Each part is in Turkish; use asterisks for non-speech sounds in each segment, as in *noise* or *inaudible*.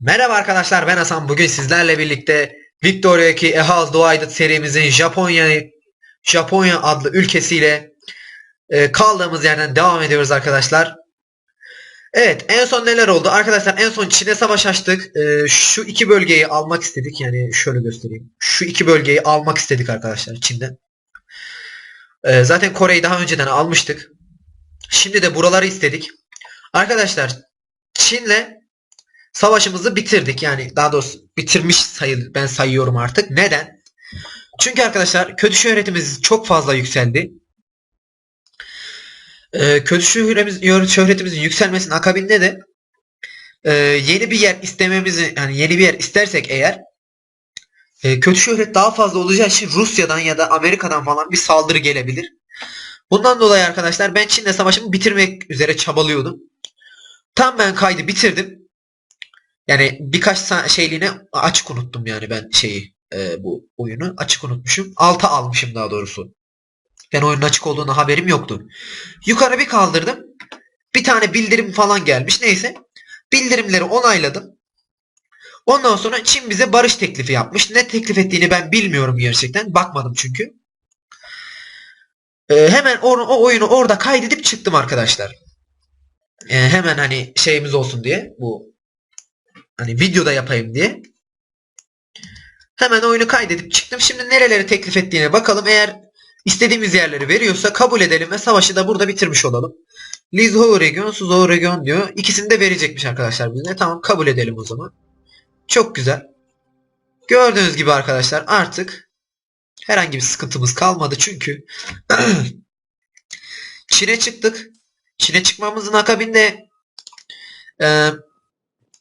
Merhaba arkadaşlar ben Hasan. Bugün sizlerle birlikte Victoria 2 A House Divided serimizin Japonya Japonya adlı ülkesiyle e, kaldığımız yerden devam ediyoruz arkadaşlar. Evet en son neler oldu? Arkadaşlar en son Çin'e savaş açtık. E, şu iki bölgeyi almak istedik. Yani şöyle göstereyim. Şu iki bölgeyi almak istedik arkadaşlar Çin'den. E, zaten Kore'yi daha önceden almıştık. Şimdi de buraları istedik. Arkadaşlar Çin'le savaşımızı bitirdik. Yani daha doğrusu bitirmiş sayıl ben sayıyorum artık. Neden? Çünkü arkadaşlar kötü şöhretimiz çok fazla yükseldi. Ee, kötü şöhretimiz, şöhretimizin yükselmesinin akabinde de e, yeni bir yer istememizi yani yeni bir yer istersek eğer e, kötü şöhret daha fazla olacağı için Rusya'dan ya da Amerika'dan falan bir saldırı gelebilir. Bundan dolayı arkadaşlar ben Çin'le savaşımı bitirmek üzere çabalıyordum. Tam ben kaydı bitirdim. Yani birkaç şeyliğine açık unuttum yani ben şeyi e, bu oyunu açık unutmuşum. Alta almışım daha doğrusu. Ben oyunun açık olduğunu haberim yoktu. Yukarı bir kaldırdım. Bir tane bildirim falan gelmiş. Neyse. Bildirimleri onayladım. Ondan sonra Çin bize barış teklifi yapmış. Ne teklif ettiğini ben bilmiyorum gerçekten. Bakmadım çünkü. E, hemen o, o oyunu orada kaydedip çıktım arkadaşlar. E, hemen hani şeyimiz olsun diye bu hani videoda yapayım diye. Hemen oyunu kaydedip çıktım. Şimdi nereleri teklif ettiğine bakalım. Eğer istediğimiz yerleri veriyorsa kabul edelim ve savaşı da burada bitirmiş olalım. Lizhou region, Suzhou region diyor. İkisini de verecekmiş arkadaşlar bize. Tamam kabul edelim o zaman. Çok güzel. Gördüğünüz gibi arkadaşlar artık herhangi bir sıkıntımız kalmadı çünkü *clears throat* Çin'e çıktık. Çin'e çıkmamızın akabinde e,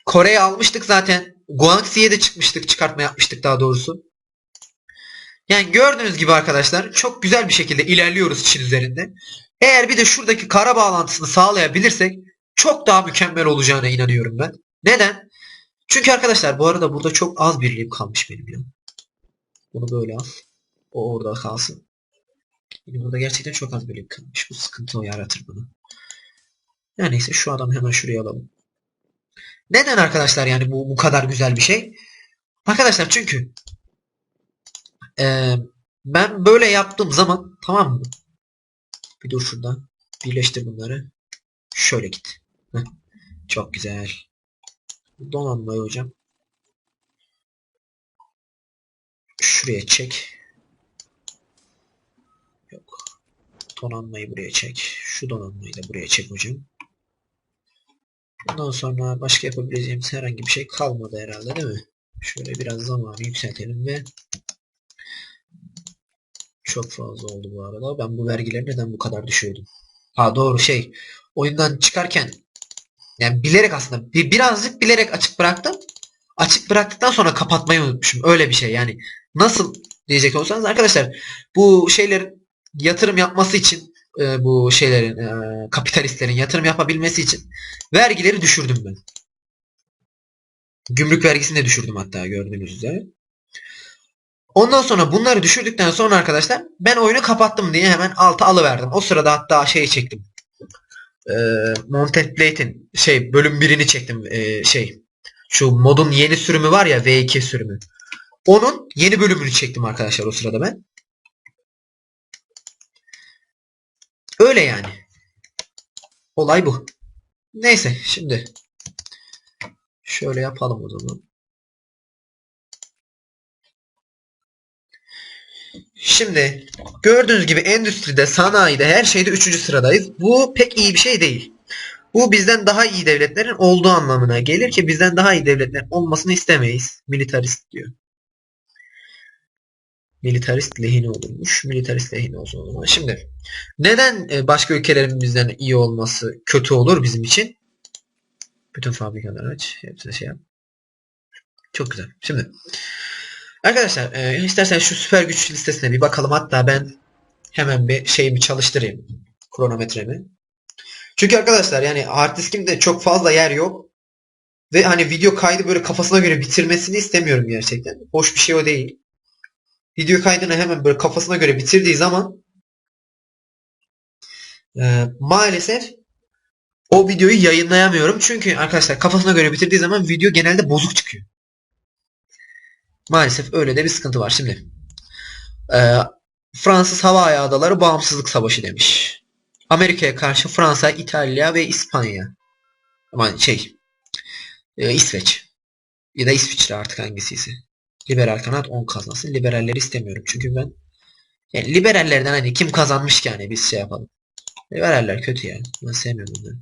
Kore'yi almıştık zaten. Guangxi'ye de çıkmıştık. Çıkartma yapmıştık daha doğrusu. Yani gördüğünüz gibi arkadaşlar çok güzel bir şekilde ilerliyoruz Çin üzerinde. Eğer bir de şuradaki kara bağlantısını sağlayabilirsek çok daha mükemmel olacağına inanıyorum ben. Neden? Çünkü arkadaşlar bu arada burada çok az birliğim kalmış benim ya. Bunu böyle al. O orada kalsın. Benim burada gerçekten çok az birliğim kalmış. Bu sıkıntı o yaratır bana. Yani neyse şu adamı hemen şuraya alalım. Neden arkadaşlar yani bu bu kadar güzel bir şey? Arkadaşlar çünkü eee, ben böyle yaptığım zaman tamam mı? Bir dur şurada. Birleştir bunları. Şöyle git. Çok güzel. Donanmayı hocam. Şuraya çek. Yok. Donanmayı buraya çek. Şu donanmayı da buraya çek hocam. Bundan sonra başka yapabileceğimiz herhangi bir şey kalmadı herhalde değil mi? Şöyle biraz zamanı yükseltelim ve çok fazla oldu bu arada. Ben bu vergileri neden bu kadar düşürdüm? Ha doğru şey. Oyundan çıkarken yani bilerek aslında bir, birazcık bilerek açık bıraktım. Açık bıraktıktan sonra kapatmayı unutmuşum. Öyle bir şey yani. Nasıl diyecek olsanız arkadaşlar bu şeylerin yatırım yapması için e, bu şeylerin e, kapitalistlerin yatırım yapabilmesi için vergileri düşürdüm ben. Gümrük vergisini de düşürdüm hatta gördüğünüz üzere. Ondan sonra bunları düşürdükten sonra arkadaşlar ben oyunu kapattım diye hemen alta alıverdim. O sırada hatta şeyi çektim. E, Mountain Blade'in şey bölüm birini çektim. E, şey şu modun yeni sürümü var ya V2 sürümü. Onun yeni bölümünü çektim arkadaşlar o sırada ben. Öyle yani. Olay bu. Neyse şimdi şöyle yapalım o zaman. Şimdi gördüğünüz gibi endüstride, sanayide, her şeyde 3. sıradayız. Bu pek iyi bir şey değil. Bu bizden daha iyi devletlerin olduğu anlamına gelir ki bizden daha iyi devletler olmasını istemeyiz. Militarist diyor. Militarist lehine olurmuş. Militarist lehine olsun o zaman. Şimdi neden e, başka ülkelerin bizden iyi olması kötü olur bizim için? Bütün fabrikaları aç. Hepsine şey yap. Çok güzel. Şimdi arkadaşlar e, istersen şu süper güç listesine bir bakalım. Hatta ben hemen bir şeyimi çalıştırayım. Kronometremi. Çünkü arkadaşlar yani hard diskimde çok fazla yer yok. Ve hani video kaydı böyle kafasına göre bitirmesini istemiyorum gerçekten. Hoş bir şey o değil. Video kaydını hemen böyle kafasına göre bitirdiği zaman e, maalesef o videoyu yayınlayamıyorum. Çünkü arkadaşlar kafasına göre bitirdiği zaman video genelde bozuk çıkıyor. Maalesef öyle de bir sıkıntı var. Şimdi e, Fransız Hava Adaları Bağımsızlık Savaşı demiş. Amerika'ya karşı Fransa, İtalya ve İspanya. Aman şey e, İsveç. Ya da İsviçre artık hangisiyse. Liberal kanat 10 kazansın. Liberalleri istemiyorum. Çünkü ben yani liberallerden hani kim kazanmış ki hani biz şey yapalım. Liberaller kötü yani. Ben sevmiyorum onları.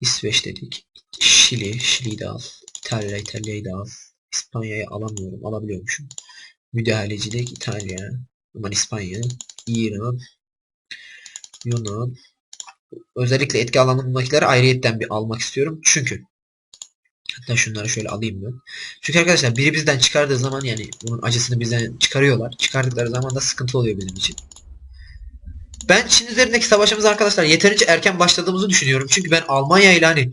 İsveç dedik. Şili. Şili'yi de al. İtalya. İtalya'yı da al. İspanya'yı alamıyorum. Alabiliyormuşum. Müdahalecilik İtalya. Aman İspanya. İran. Yunan. Özellikle etki alanındakileri ayrıyetten bir almak istiyorum. Çünkü hatta şunları şöyle alayım ben. Çünkü arkadaşlar biri bizden çıkardığı zaman yani bunun acısını bizden çıkarıyorlar. Çıkardıkları zaman da sıkıntı oluyor bizim için. Ben Çin üzerindeki savaşımız arkadaşlar yeterince erken başladığımızı düşünüyorum. Çünkü ben Almanya ile hani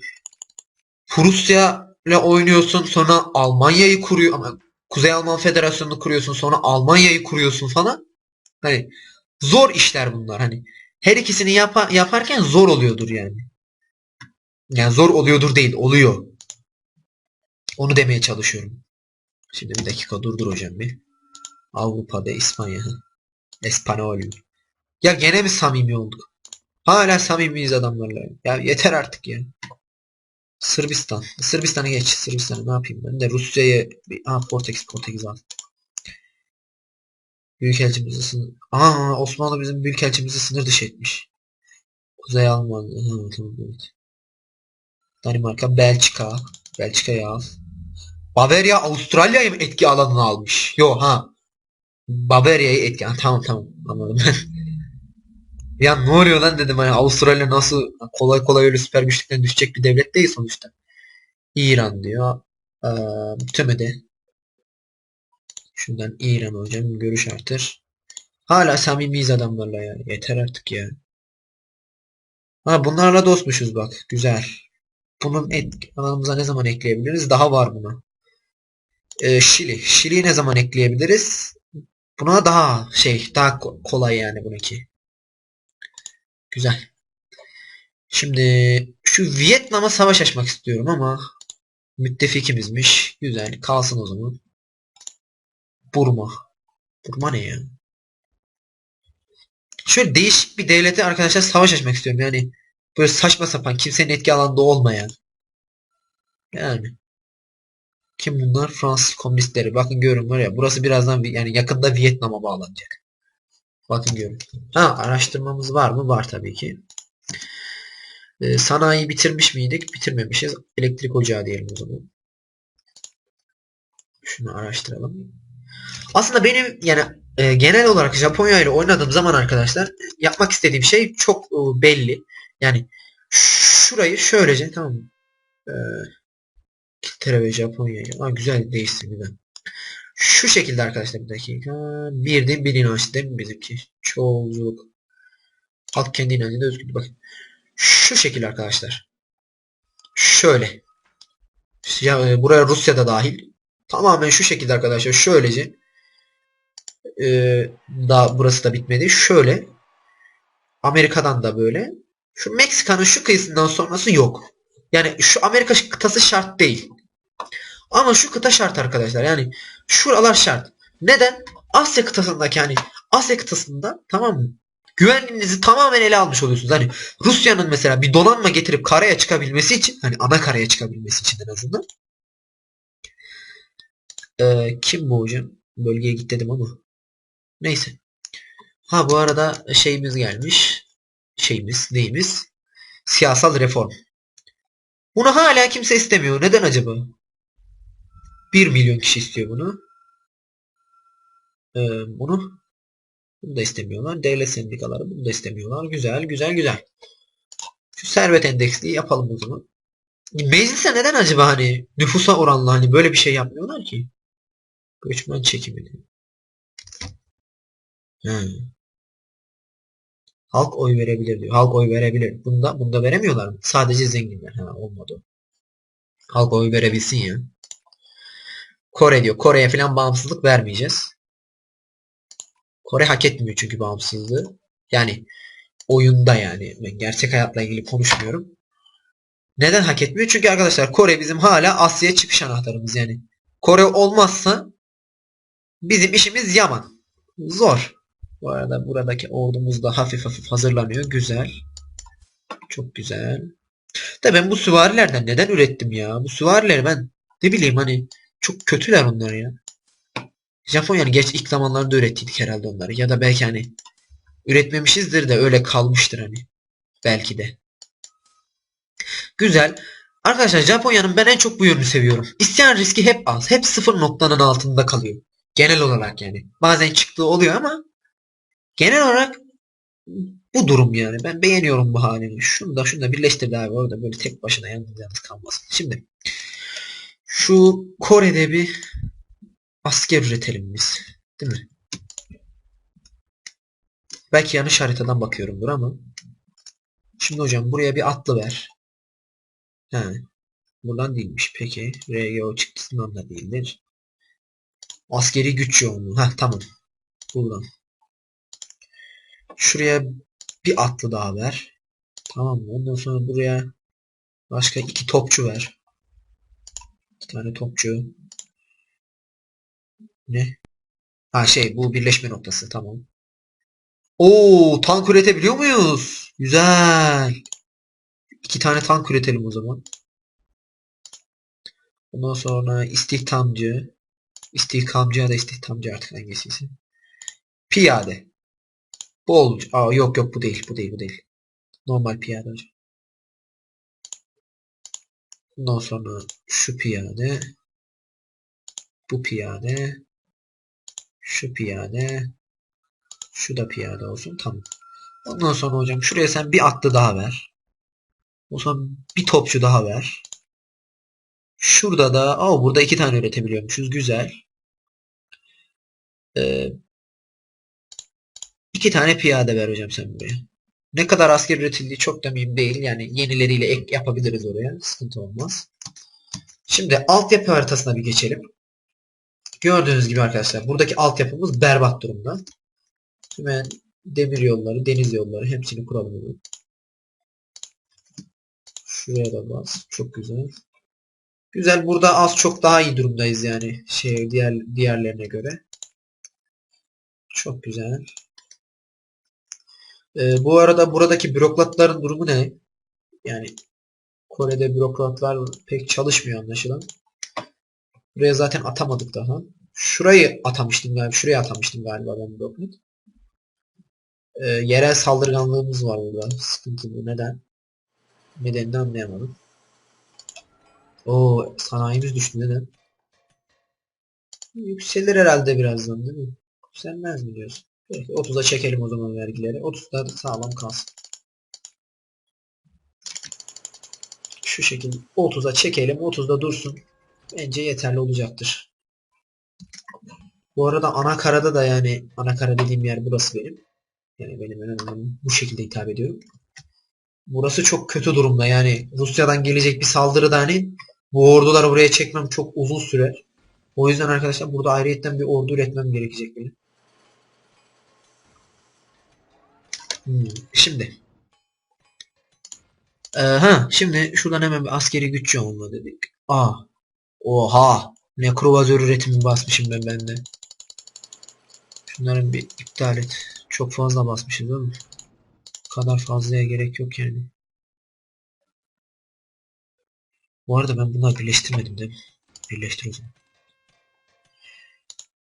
Prusya ile oynuyorsun sonra Almanya'yı kuruyor ama Kuzey Alman Federasyonu'nu kuruyorsun sonra Almanya'yı kuruyorsun falan. Hani zor işler bunlar hani. Her ikisini yapa- yaparken zor oluyordur yani. Yani zor oluyordur değil, oluyor. Onu demeye çalışıyorum. Şimdi bir dakika durdur hocam bir. Avrupa'da İspanya. Espanol. Ya gene mi samimi olduk? Hala samimiyiz adamlarla. Ya yeter artık ya. Sırbistan. Sırbistan'a geç. Sırbistan'a ne yapayım ben de Rusya'ya bir... Aa Portekiz Portekiz al. Büyükelçimizi sınır... Aa Osmanlı bizim büyükelçimizi sınır dışı etmiş. Kuzey Almanya. Tamam, evet. Danimarka, Belçika. Belçika'yı al. Bavarya Avustralya'yı mı etki alanına almış? Yo ha. Bavarya'yı etki... Ha, tamam tamam anladım ben. *laughs* ya ne oluyor lan dedim hani Avustralya nasıl kolay kolay öyle süper güçlükten düşecek bir devlet değil sonuçta. İran diyor. Ee, tümede. Şundan İran hocam görüş artır. Hala samimiyiz adamlarla ya. Yeter artık ya. Ha bunlarla dostmuşuz bak. Güzel. Bunun et, alanımıza ne zaman ekleyebiliriz? Daha var buna. Ee, Şili. Şili'yi ne zaman ekleyebiliriz? Buna daha şey daha ko- kolay yani bununki. Güzel. Şimdi şu Vietnam'a savaş açmak istiyorum ama müttefikimizmiş. Güzel. Kalsın o zaman. Burma. Burma ne ya? Şöyle değişik bir devlete arkadaşlar savaş açmak istiyorum. Yani böyle saçma sapan kimsenin etki alanında olmayan. Yani. Kim bunlar? Fransız komünistleri. Bakın görün var ya. Burası birazdan yani yakında Vietnam'a bağlanacak. Bakın görün. Ha araştırmamız var mı? Var tabii ki. Ee, sanayi bitirmiş miydik? Bitirmemişiz. Elektrik ocağı diyelim o zaman. Şunu araştıralım. Aslında benim yani e, genel olarak Japonya ile oynadığım zaman arkadaşlar yapmak istediğim şey çok e, belli. Yani şurayı şöylece tamam mı? Ee, İngiltere ve Japonya'yı. Güzel değişti güzel. Şu şekilde arkadaşlar bir dakika. Bir din bir inanç değil mi bizimki? Çoğulculuk. Halk kendi inancında özgür. Bakın. Şu şekilde arkadaşlar. Şöyle. Ya, e, buraya Rusya'da dahil. Tamamen şu şekilde arkadaşlar. Şöylece. Ee, daha burası da bitmedi. Şöyle. Amerika'dan da böyle. Şu Meksika'nın şu kıyısından sonrası yok. Yani şu Amerika kıtası şart değil. Ama şu kıta şart arkadaşlar. Yani şuralar şart. Neden? Asya kıtasındaki hani Asya kıtasında tamam mı? Güvenliğinizi tamamen ele almış oluyorsunuz. Hani Rusya'nın mesela bir donanma getirip karaya çıkabilmesi için hani ana karaya çıkabilmesi için en azından. Ee, kim bu hocam? Bölgeye git dedim ama. Neyse. Ha bu arada şeyimiz gelmiş. Şeyimiz neyimiz? Siyasal reform. Bunu hala kimse istemiyor. Neden acaba? 1 milyon kişi istiyor bunu. Ee, bunu bunu da istemiyorlar. Devlet sendikaları bunu da istemiyorlar. Güzel, güzel, güzel. Şu servet endeksliği yapalım o zaman. Meclise neden acaba hani nüfusa oranla hani böyle bir şey yapmıyorlar ki? Göçmen çekimi. He. Halk oy verebilir diyor. Halk oy verebilir. Bunda bunda veremiyorlar mı? Sadece zenginler. Ha olmadı. Halk oy verebilsin ya. Kore diyor. Kore'ye falan bağımsızlık vermeyeceğiz. Kore hak etmiyor çünkü bağımsızlığı. Yani oyunda yani. Ben gerçek hayatla ilgili konuşmuyorum. Neden hak etmiyor? Çünkü arkadaşlar Kore bizim hala Asya çıkış anahtarımız yani. Kore olmazsa bizim işimiz yaman. Zor. Bu arada buradaki ordumuz da hafif hafif hazırlanıyor. Güzel. Çok güzel. Da ben bu süvarilerden neden ürettim ya? Bu süvarileri ben ne bileyim hani çok kötüler onlar ya. Japonya'nın geç ilk zamanlarda ürettiydik herhalde onları. Ya da belki hani üretmemişizdir de öyle kalmıştır hani. Belki de. Güzel. Arkadaşlar Japonya'nın ben en çok bu yönünü seviyorum. İsyan riski hep az. Hep sıfır noktanın altında kalıyor. Genel olarak yani. Bazen çıktığı oluyor ama genel olarak bu durum yani. Ben beğeniyorum bu halini. Şunu da şunu da birleştirdi abi orada böyle tek başına yalnız yalnız kalmasın. Şimdi şu Kore'de bir asker üretelim biz. Değil mi? Belki yanlış haritadan bakıyorumdur ama. Şimdi hocam buraya bir atlı ver. He. Buradan değilmiş. Peki. RGO çıktısından da değildir. Askeri güç yoğunluğu. Heh tamam. Buradan. Şuraya bir atlı daha ver. Tamam mı? Ondan sonra buraya başka iki topçu ver. İki tane topçu. Ne? Ha şey bu birleşme noktası. Tamam. Oo tank üretebiliyor muyuz? Güzel. İki tane tank üretelim o zaman. Ondan sonra istihdamcı. İstihkamcı ya da istihdamcı artık hangisiyse. Piyade. Bol. Aa yok yok bu değil. Bu değil bu değil. Normal piyade hocam. Ondan sonra şu piyade. Bu piyade. Şu piyade. Şu da piyade olsun. Tamam. Ondan sonra hocam şuraya sen bir atlı daha ver. O zaman bir topçu daha ver. Şurada da aa burada iki tane üretebiliyormuşuz. Güzel. Ee, iki tane piyade ver hocam sen buraya. Ne kadar asker üretildiği çok da mühim değil. Yani yenileriyle ek yapabiliriz oraya. Sıkıntı olmaz. Şimdi altyapı haritasına bir geçelim. Gördüğünüz gibi arkadaşlar buradaki altyapımız berbat durumda. Hemen demir yolları, deniz yolları hepsini kuralım. Şuraya da bas. Çok güzel. Güzel. Burada az çok daha iyi durumdayız yani. Şey diğer diğerlerine göre. Çok güzel. Ee, bu arada buradaki bürokratların durumu ne? Yani Kore'de bürokratlar pek çalışmıyor anlaşılan. Buraya zaten atamadık daha. Şurayı atamıştım galiba. Şuraya atamıştım galiba ben bürokrat. Ee, yerel saldırganlığımız var burada. Sıkıntı bu. Neden? Nedenini anlayamadım. O sanayimiz düştü neden? Yükselir herhalde birazdan değil mi? Yükselmez mi diyorsun? Peki 30'a çekelim o zaman vergileri. 30'da sağlam kalsın. Şu şekilde 30'a çekelim. 30'da dursun. Bence yeterli olacaktır. Bu arada ana karada da yani ana kara dediğim yer burası benim. Yani benim önemli bu şekilde hitap ediyorum. Burası çok kötü durumda. Yani Rusya'dan gelecek bir saldırıda hani bu orduları buraya çekmem çok uzun sürer. O yüzden arkadaşlar burada ayrıyetten bir ordu üretmem gerekecek benim. Hmm, şimdi. Ee, ha, şimdi şuradan hemen bir askeri güç yoğunluğu dedik. Aa. Oha. Nekrovazör üretimi basmışım ben bende. Şunların bir iptal et. Çok fazla basmışız değil mi? Bu kadar fazlaya gerek yok yani. Bu arada ben bunları birleştirmedim değil mi?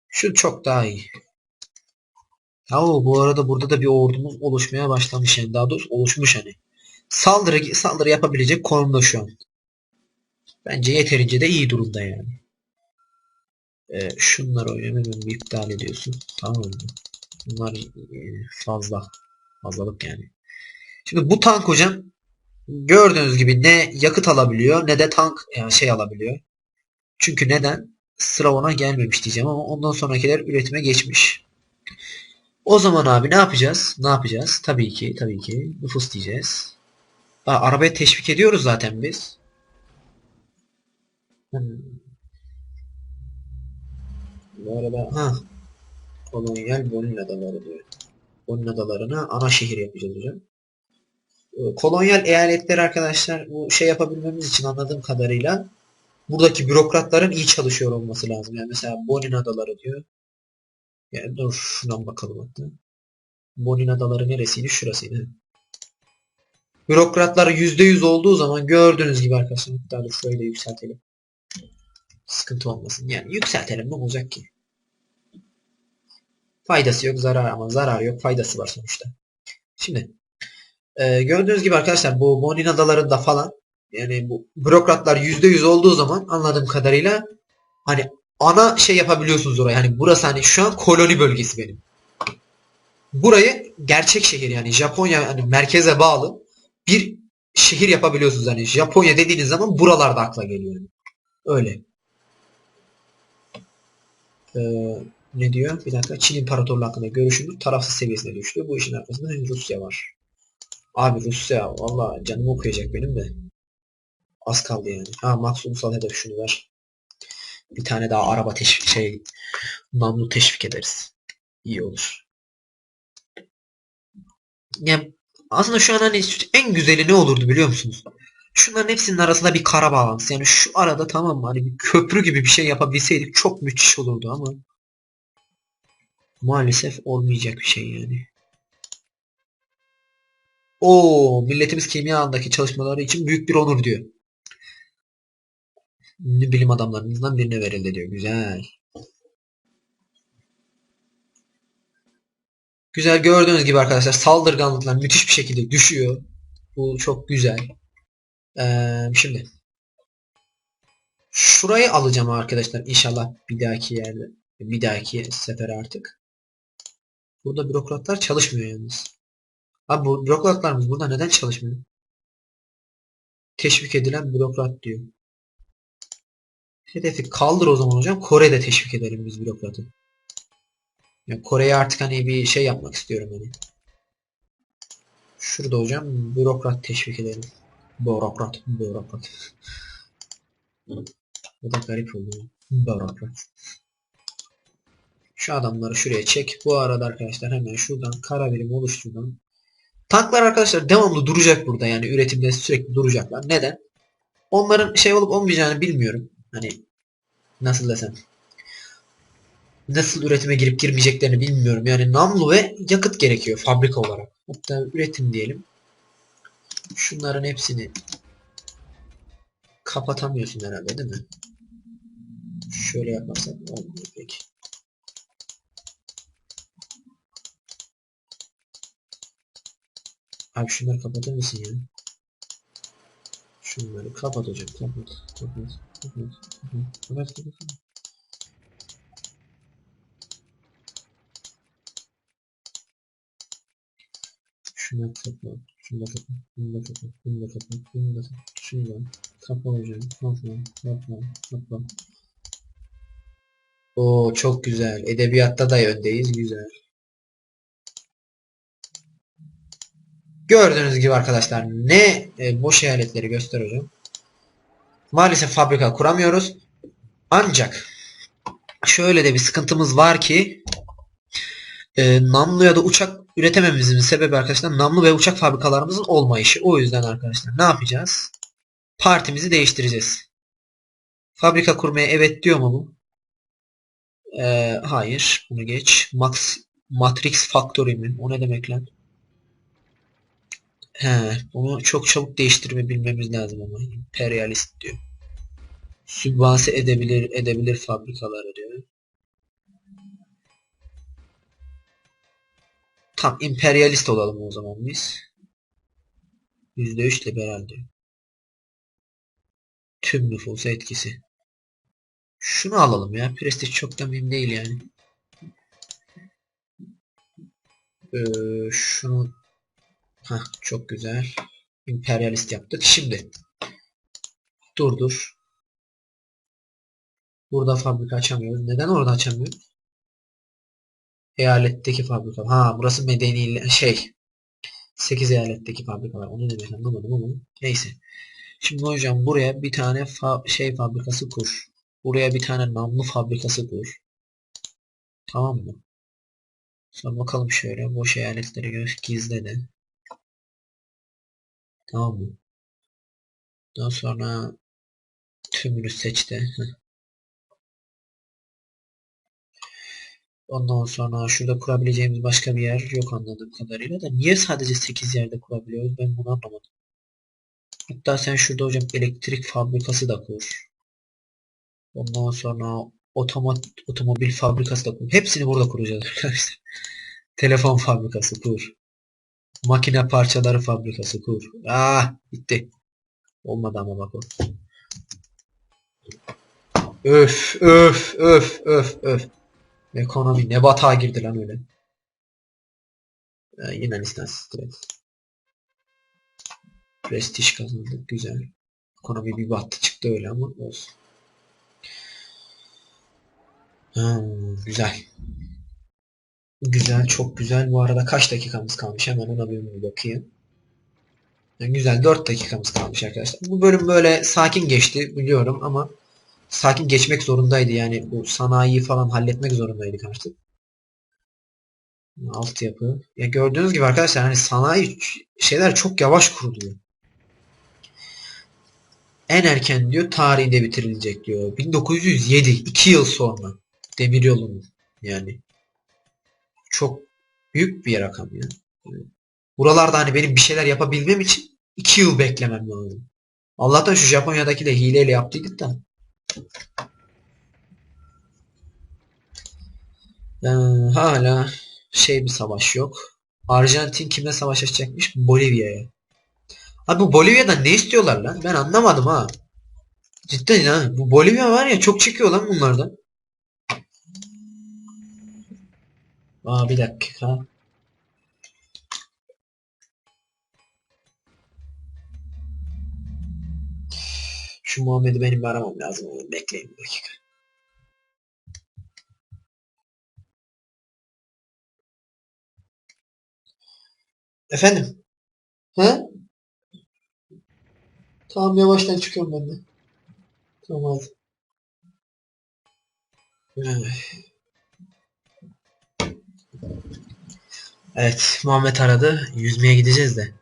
Şu çok daha iyi. Yahu bu arada burada da bir ordumuz oluşmaya başlamış yani. Daha doğrusu oluşmuş hani. Saldırı, saldırı yapabilecek konumda şu an. Bence yeterince de iyi durumda yani. Ee, şunları oynamayı bir iptal ediyorsun. Tamam mı? Bunlar e, fazla. Fazlalık yani. Şimdi bu tank hocam gördüğünüz gibi ne yakıt alabiliyor ne de tank yani şey alabiliyor. Çünkü neden? Sıra ona gelmemiş diyeceğim ama ondan sonrakiler üretime geçmiş. O zaman abi ne yapacağız? Ne yapacağız? Tabii ki, tabii ki nüfus diyeceğiz. Aa, arabaya teşvik ediyoruz zaten biz. Hmm. Bu arada ha kolonyal Bonilla da var diyor. Onun adalarına ana şehir yapacağız hocam. Ee, Kolonyal eyaletler arkadaşlar bu şey yapabilmemiz için anladığım kadarıyla buradaki bürokratların iyi çalışıyor olması lazım. Yani mesela Bonin adaları diyor. Yani dur şuradan bakalım hatta. Bonin adaları neresiydi? Şurasıydı. Bürokratlar %100 olduğu zaman gördüğünüz gibi arkadaşlar. Hatta dur şöyle yükseltelim. Sıkıntı olmasın. Yani yükseltelim ne olacak ki? Faydası yok zarar ama zarar yok faydası var sonuçta. Şimdi e, gördüğünüz gibi arkadaşlar bu Bonin adalarında falan yani bu bürokratlar %100 olduğu zaman anladığım kadarıyla hani ana şey yapabiliyorsunuz oraya. Hani burası hani şu an koloni bölgesi benim. Burayı gerçek şehir yani Japonya hani merkeze bağlı bir şehir yapabiliyorsunuz. Hani Japonya dediğiniz zaman buralarda akla geliyor. Öyle. Ee, ne diyor? Bir dakika. Çin İmparatorluğu hakkında görüşümüz tarafsız seviyesine düştü. Bu işin arkasında Rusya var. Abi Rusya valla canımı okuyacak benim de. Az kaldı yani. Ha Max Ulusal hedef şunu ver. Bir tane daha araba teşvik şey namlu teşvik ederiz. İyi olur. Yani aslında şu an hani en güzeli ne olurdu biliyor musunuz? Şunların hepsinin arasında bir kara bağlantısı. Yani şu arada tamam mı? Hani bir köprü gibi bir şey yapabilseydik çok müthiş olurdu ama maalesef olmayacak bir şey yani. O milletimiz kimya alanındaki çalışmaları için büyük bir onur diyor. Bilim adamlarımızdan birine verildi diyor. Güzel. Güzel gördüğünüz gibi arkadaşlar saldırganlıklar müthiş bir şekilde düşüyor. Bu çok güzel. Ee, şimdi şurayı alacağım arkadaşlar inşallah bir dahaki yerde bir dahaki sefer artık. Burada bürokratlar çalışmıyor yalnız. Abi bu bürokratlarımız burada neden çalışmıyor? Teşvik edilen bürokrat diyor. Hedefi kaldır o zaman hocam. Kore'de teşvik edelim biz bürokratı. Yani Kore'ye artık hani bir şey yapmak istiyorum hani. Şurada hocam bürokrat teşvik edelim. Bürokrat, bürokrat. Bu da garip oldu. Bürokrat. Şu adamları şuraya çek. Bu arada arkadaşlar hemen şuradan kara birim oluşturalım. Tanklar arkadaşlar devamlı duracak burada yani üretimde sürekli duracaklar. Neden? Onların şey olup olmayacağını bilmiyorum. Hani nasıl desem nasıl üretime girip girmeyeceklerini bilmiyorum. Yani namlu ve yakıt gerekiyor fabrika olarak. Hatta üretim diyelim. Şunların hepsini kapatamıyorsun herhalde değil mi? Şöyle yaparsak olmuyor peki. Abi şunları kapatır mısın ya? Şunları kapat hocam kapat. Kapat. Kapat. Kapat. Kapat. Kapat. Şunu kapat. Şunu da kapat. Bunu da kapat. Bunu da kapat. Bunu da kapat. Şunu da kapa hocam. Kapa. Kapa. Kapa. Oo çok güzel. Edebiyatta da öndeyiz. Güzel. Gördüğünüz gibi arkadaşlar ne e, boş eyaletleri göster hocam. Maalesef fabrika kuramıyoruz. Ancak şöyle de bir sıkıntımız var ki e, namlu ya da uçak üretememizin sebebi arkadaşlar namlu ve uçak fabrikalarımızın olmayışı. O yüzden arkadaşlar ne yapacağız? Partimizi değiştireceğiz. Fabrika kurmaya evet diyor mu bu? Ee, hayır. Bunu geç. Max Matrix Factory mi? O ne demek lan? He, bunu çok çabuk değiştirme bilmemiz lazım ama. Imperialist diyor. Sübvanse edebilir edebilir fabrikaları diyor. Tam emperyalist olalım o zaman biz. %3 liberal diyor. Tüm nüfusa etkisi. Şunu alalım ya. Prestij çok da mühim değil yani. Ee, şunu Heh, çok güzel. Emperyalist yaptık. Şimdi dur dur. Burada fabrika açamıyoruz. Neden orada açamıyoruz? eyaletteki fabrika. Ha burası medeni şey 8 eyaletteki fabrika var. Onu demek anlamadım ama neyse. Şimdi hocam buraya bir tane fa şey fabrikası kur. Buraya bir tane namlu fabrikası kur. Tamam mı? Sonra bakalım şöyle boş eyaletleri gö- gizle. Tamam mı? Daha sonra tümünü seç de. Ondan sonra şurada kurabileceğimiz başka bir yer yok anladığım kadarıyla da niye sadece 8 yerde kurabiliyoruz ben bunu anlamadım. Hatta sen şurada hocam elektrik fabrikası da kur. Ondan sonra otomat otomobil fabrikası da kur. Hepsini burada kuracağız arkadaşlar. *laughs* Telefon fabrikası kur. Makine parçaları fabrikası kur. Ah bitti. Olmadı ama bak o. Öf öf öf öf öf. Ekonomi ne batağa girdi lan öyle. Ee, Yunanistan stres. Prestij kazandık güzel. Ekonomi bir battı çıktı öyle ama olsun. Hmm, güzel. Güzel çok güzel. Bu arada kaç dakikamız kalmış hemen ona bir bakayım. Yani güzel 4 dakikamız kalmış arkadaşlar. Bu bölüm böyle sakin geçti biliyorum ama sakin geçmek zorundaydı yani bu sanayiyi falan halletmek zorundaydık artık. Altyapı. Ya gördüğünüz gibi arkadaşlar hani sanayi şeyler çok yavaş kuruluyor. En erken diyor tarihinde bitirilecek diyor. 1907 2 yıl sonra demiryolunun yani. Çok büyük bir rakam ya. Yani Buralarda hani benim bir şeyler yapabilmem için 2 yıl beklemem lazım. Allah'tan şu Japonya'daki de hileyle yaptıydık da. Ee, hala şey bir savaş yok. Arjantin kimle savaş açacakmış? Bolivya'ya. Abi bu Bolivya'dan ne istiyorlar lan? Ben anlamadım ha. Cidden ha. Bu Bolivya var ya çok çekiyor lan bunlardan. Aa bir dakika. Şu Muhammed'i benim bir aramam lazım. Bekleyin bir dakika. Efendim? He? Tamam yavaştan çıkıyorum ben de. Tamam hadi. Evet Muhammed aradı. Yüzmeye gideceğiz de.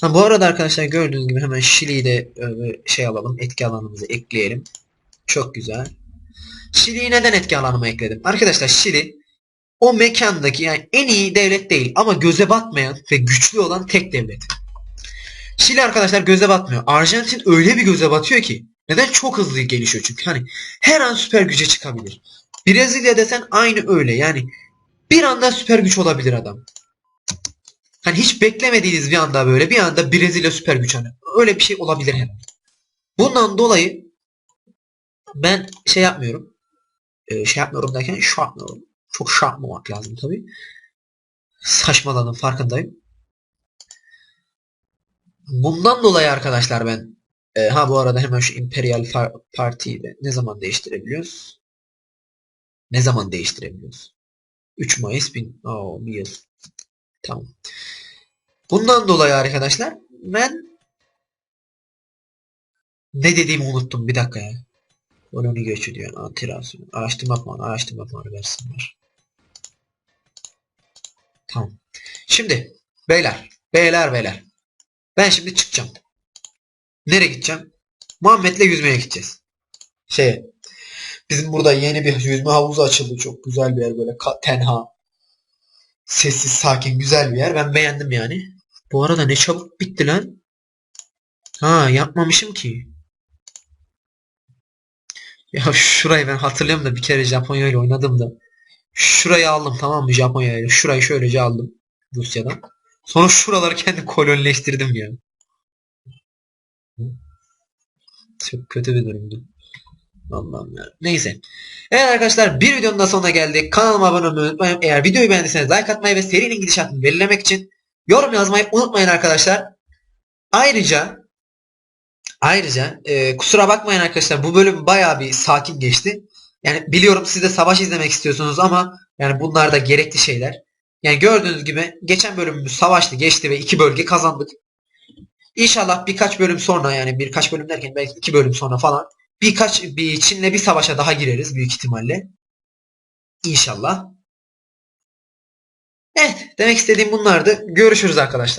Ha, bu arada arkadaşlar gördüğünüz gibi hemen Şili'yi de e, şey alalım. Etki alanımızı ekleyelim. Çok güzel. Şili'yi neden etki alanıma ekledim? Arkadaşlar Şili o mekandaki yani en iyi devlet değil ama göze batmayan ve güçlü olan tek devlet. Şili arkadaşlar göze batmıyor. Arjantin öyle bir göze batıyor ki. Neden? Çok hızlı gelişiyor çünkü. Hani her an süper güce çıkabilir. Brezilya desen aynı öyle. Yani bir anda süper güç olabilir adam. Hani hiç beklemediğiniz bir anda böyle bir anda Brezilya süper güç hani. Öyle bir şey olabilir hemen. Bundan dolayı ben şey yapmıyorum. Ee, şey yapmıyorum derken şu yapmıyorum. Çok şey yapmamak lazım tabii. Saçmaladım farkındayım. Bundan dolayı arkadaşlar ben e, ha bu arada hemen şu Imperial Parti'yi ne zaman değiştirebiliyoruz? Ne zaman değiştirebiliyoruz? 3 Mayıs 1000 Oo, bir yıl. Tamam. Bundan dolayı arkadaşlar ben ne dediğimi unuttum. Bir dakika ya. Koloni göçü diyor. Antirasyon. Araştırma puanı. Araştırma puanı versinler. Tamam. Şimdi beyler. Beyler beyler. Ben şimdi çıkacağım. Nereye gideceğim? Muhammed'le yüzmeye gideceğiz. Şey, bizim burada yeni bir yüzme havuzu açıldı. Çok güzel bir yer böyle tenha. Sessiz, sakin, güzel bir yer. Ben beğendim yani. Bu arada ne çabuk bitti lan. Ha yapmamışım ki. Ya şurayı ben hatırlıyorum da bir kere Japonya ile oynadım da. Şurayı aldım tamam mı Japonya ile. Şurayı şöylece aldım Rusya'dan. Sonra şuraları kendi kolonileştirdim ya. Çok kötü bir durumdu. Allah'ım ya. Neyse. Evet arkadaşlar bir videonun da sonuna geldik. Kanalıma abone olmayı unutmayın. Eğer videoyu beğendiyseniz like atmayı ve serinin gidişatını belirlemek için yorum yazmayı unutmayın arkadaşlar. Ayrıca ayrıca e, kusura bakmayın arkadaşlar bu bölüm bayağı bir sakin geçti. Yani biliyorum siz de savaş izlemek istiyorsunuz ama yani bunlar da gerekli şeyler. Yani gördüğünüz gibi geçen bölümümüz savaştı geçti ve iki bölge kazandık. İnşallah birkaç bölüm sonra yani birkaç bölüm derken belki iki bölüm sonra falan birkaç bir Çin'le bir savaşa daha gireriz büyük ihtimalle. İnşallah. Evet demek istediğim bunlardı. Görüşürüz arkadaşlar.